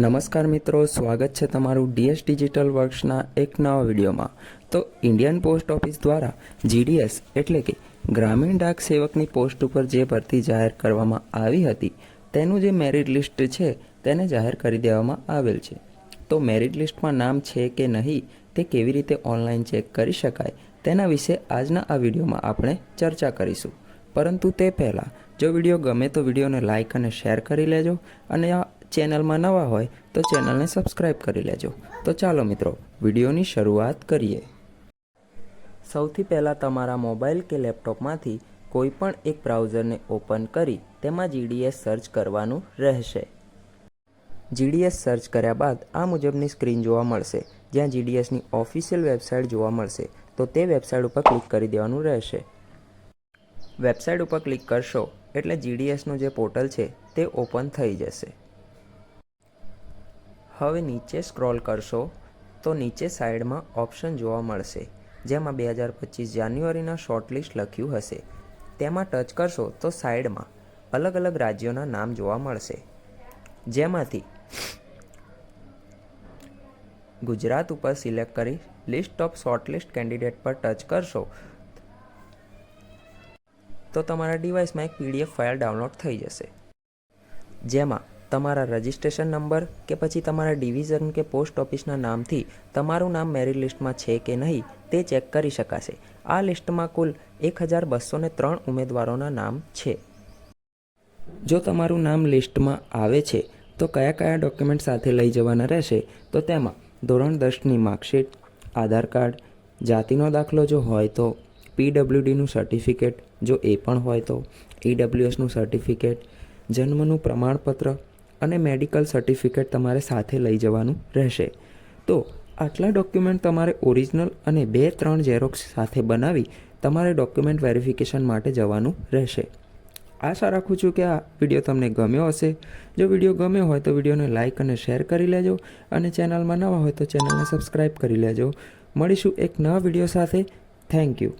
નમસ્કાર મિત્રો, સ્વાગત છે તમારું ડીએસ ડિજિટલ વર્ક્સના એક નવા વિડીયોમાં. તો ઇન્ડિયન પોસ્ટ ઓફિસ દ્વારા જીડીએસ એટલે કે ગ્રામીણ ડાક સેવકની પોસ્ટ ઉપર જે ભરતી જાહેર કરવામાં આવી હતી, તેનું જે મેરિટ લિસ્ટ છે, તેને જાહેર કરી દેવામાં આવેલ છે. તો મેરિટ લિસ્ટમાં નામ છે કે નહીં, તે કેવી રીતે ઓનલાઈન ચેક કરી શકાય, તેના વિશે આજના આ વિડીયોમાં આપણે ચર્ચા કરીશું. પરંતુ તે પહેલાં, જો વીડિયો ગમે તો વિડીયોને લાઇક અને શેર કરી લેજો, અને આ ચેનલમાં નવા હોય તો ચેનલને સબસ્ક્રાઇબ કરી લેજો. તો ચાલો મિત્રો, વિડીયોની શરૂઆત કરીએ. સૌથી પહેલાં તમારા મોબાઈલ કે લેપટોપમાંથી કોઈ પણ એક બ્રાઉઝરને ઓપન કરી તેમાં જીડીએસ સર્ચ કરવાનું રહેશે. જીડીએસ સર્ચ કર્યા બાદ આ મુજબની સ્ક્રીન જોવા મળશે. જ્યાં જીડીએસની ઓફિશિયલ વેબસાઇટ જોવા મળશે, તો તે વેબસાઇટ ઉપર ક્લિક કરી દેવાનું રહેશે. વેબસાઇટ ઉપર ક્લિક કરશો એટલે જીડીએસનું જે પોર્ટલ છે, તે ઓપન થઈ જશે. હવે નીચે સ્ક્રોલ કરશો તો નીચે સાઈડમાં ઓપ્શન જોવા મળશે, જેમાં બે હજાર પચીસ જાન્યુઆરીના શોર્ટલિસ્ટ લખ્યું હશે. તેમાં ટચ કરશો તો સાઈડમાં અલગ અલગ રાજ્યોના નામ જોવા મળશે. જેમાંથી ગુજરાત ઉપર સિલેક્ટ કરી લિસ્ટ ઓફ શોર્ટલિસ્ટ કેન્ડિડેટ પર ટચ કરશો. તો તમારા ડિવાઇસમાં એક પીડીએફ ફાઇલ ડાઉનલોડ થઈ જશે. જેમાં તમારા રજિસ્ટ્રેશન નંબર કે પછી તમારા ડિવિઝન કે પોસ્ટ ઓફિસના નામથી તમારું નામ મેરિટ લિસ્ટમાં છે કે નહીં તે ચેક કરી શકાશે. આ લિસ્ટમાં કુલ એક હજાર બસો ને ત્રણ ઉમેદવારોના નામ છે. જો તમારું નામ લિસ્ટમાં આવે છે, તો કયા કયા ડોક્યુમેન્ટ સાથે લઈ જવાના રહેશે? તો તેમાં ધોરણ દસની માર્કશીટ, આધાર કાર્ડ, જાતિનો દાખલો જો હોય તો પીડબ્લ્યુડીનું સર્ટિફિકેટ, જો એ પણ હોય તો ઈડબ્લ્યુએસનું સર્ટિફિકેટ, જન્મનું પ્રમાણપત્ર અને મેડિકલ સર્ટિફિકેટ તમારે સાથે લઈ જવાનું રહેશે. તો આટલા ડોક્યુમેન્ટ તમારે ઓરિજિનલ અને બે ત્રણ ઝેરોક્સ સાથે બનાવી તમારે ડોક્યુમેન્ટ વેરિફિકેશન માટે જવાનું રહેશે. આશા રાખું છું કે આ વીડિયો તમને ગમ્યો હશે. જો વીડિયો ગમ્યો હોય તો વિડીયોને લાઇક અને શેર કરી લેજો અને ચેનલમાં નવા હોય તો ચેનલને સબસ્ક્રાઈબ કરી લેજો. મળીશું એક નવા વીડિયો સાથે. Thank you.